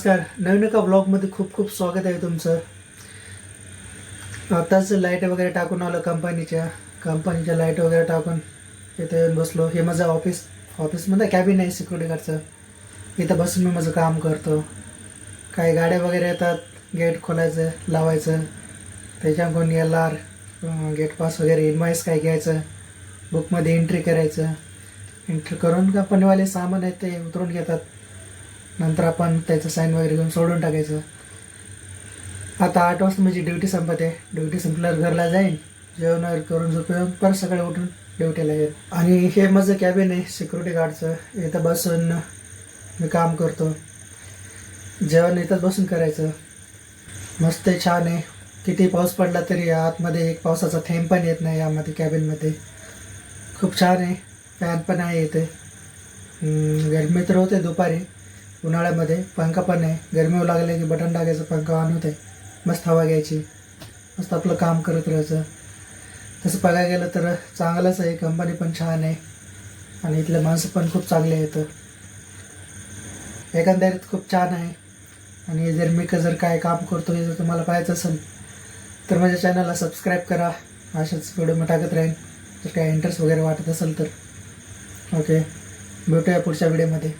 नमस्कार. नवीन एका ब्लॉगमध्ये खूप खूप स्वागत आहे तुमचं. आताच लाइट वगैरे टाकून आलं कंपनीच्या कंपनीच्या लाइट वगैरे टाकून इथे येऊन बसलो. हे माझं ऑफिस ऑफिसमध्ये कॅबिन आहे सिक्युरिटी गार्डचं इथं बसून मी माझं काम करतो. काही गाड्या वगैरे येतात गेट खोलायचं लावायचं. त्याच्याकडून एल आर गेट पास वगैरे इनवाईस काय घ्यायचं बुकमध्ये एंट्री करायचं. एंट्री करून कंपनीवाले सामान आहे ते उतरून घेतात. नंतर आपण त्याचं साईन वगैरे घेऊन सोडून टाकायचं. आता आठ वाजता माझी ड्युटी संपत. आहे ड्युटी संपल्यावर घरला जाईन. जेवण वगैरे करून झोपून परत सकाळी उठून ड्युटीला येईल आणि हे माझं कॅबिन आहे सिक्युरिटी गार्डचं इथं बसून मी काम करतो. जेवण इथंच बसून करायचं. मस्त आहे छान आहे. किती पाऊस पडला तरी आतमध्ये एक पावसाचा थेंब पण येत नाही यामध्ये कॅबिनमध्ये खूप छान आहे. फॅन पण आहे इथे. गर्मी गरमी तर होते दुपारी. उन्हाळ्यामध्ये पंखा पण आहे गरमी लागले की बटन टाकायचं पंखा ऑन होते मस्त हवा घ्यायची. मस्त आपलं काम करत राहायचं. तसं बघायला गेलं तर चांगलंच आहे. कंपनी पण छान आहे. आणि इथले माणसं पण खूप चांगले आहेत. एकंदरीत खूप छान आहे. आणि जर मी जर काय काम करतो हे जर तुम्हाला पाहायचं असेल तर माझ्या चॅनलला सबस्क्राईब करा. अशाच व्हिडिओ मी टाकत राहीन. जर काय इंटरेस्ट वगैरे वाटत असेल तर. ओके भेटूया पुढच्या व्हिडिओमध्ये